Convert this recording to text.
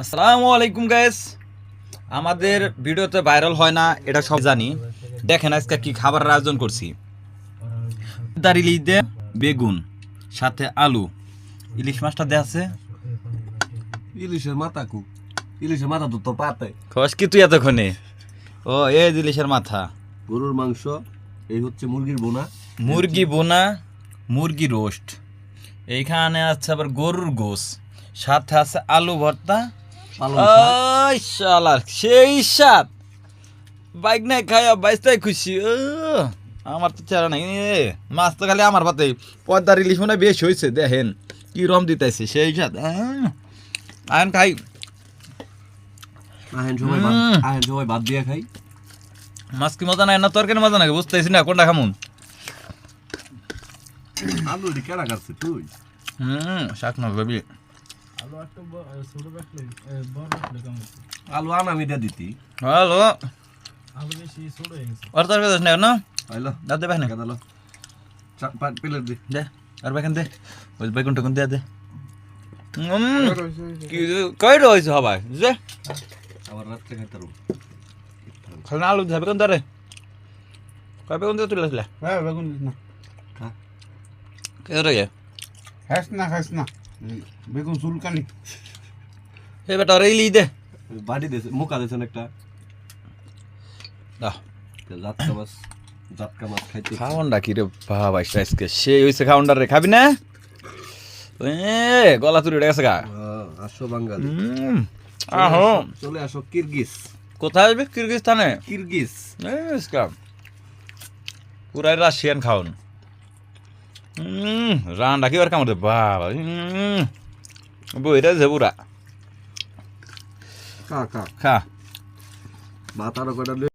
আসসালামু আলাইকুম গাইস আমাদের ভিডিওতে ভাইরাল হয় না এটা সব জানি। দেখেন আজকে কি খাবারের আয়োজন করছি। দার ইলিশ দে বেগুন সাথে আলু। ইলিশ মাছটা দে আছে। ইলিশের মাথা কু ইলিশের মাথা তো তো পাতে। খস কি তুই এতক্ষণে? ও এই ইলিশের মাথা। গরুর মাংস এই হচ্ছে মুরগির বোনা। মুরগি বোনা মুরগি রোস্ট। এইখানে আছে আবার গরুর গোস সাথে আছে আলু ভর্তা ওই শালার সেই স্বাদ। বাইক নাই খাইয়া বাইসটাই খুশি ও, আমার তো চেহারা নাই মাছ তো খালি আমার পাতে পদ্মার ইলিশ মনে বেশ হয়েছে দেখেন কি রম দিতেছে সেই স্বাদ আহ, আয়ন খাই। সবাই সবাই ভাত দিয়ে খাই। মাছ কি মজা নাই না তরকারি মজা নাকি বুঝতেছি না কোনটা খামুন আলু এটি কেনা কাটছে তুই? হুম শাক না ভাবি। আলু আন আমি দিয়ে দিতি। হ্যালো। আর তরকারি দিস না না? আইলো। দাদা বেখানে কেদালো প্লেট দি। দে আর বেখান দে। ওই বেগুন টেগুন দে। দে কই রয়েছে হবাই যে। আবার রাত্রে খাইতে পারব। খালি আলু দিয়ে বেগুন দারে কয় বেগুন দিয়ে তুলে আসলে? হ্যাঁ বেগুন না। কে রে খাস না খাস না। বেগুন চুলকানি। এ বেটা রে ইলি দে। বাড়ি দিয়েছে মুখা দিয়েছেন একটা দাও। জাতকা মাছ জাতকা মাছ খাইতে খাওয়ানটা কি রে বাবা আজকে সেই হইছে খাওয়ানটা রে খাবি না? এ গলা তুলি উঠে গেছে গা। আসো বাঙালি। আহো। চলে আসো কিরগিজ। কোথায় আসবে? কিরগিস্তানে কিরগিজ। পুরাই রাশিয়ান খাওন। রান্না কি বার কামড়ে বাবা বইটা যে পুরা খা খা। খা। ভাত আরও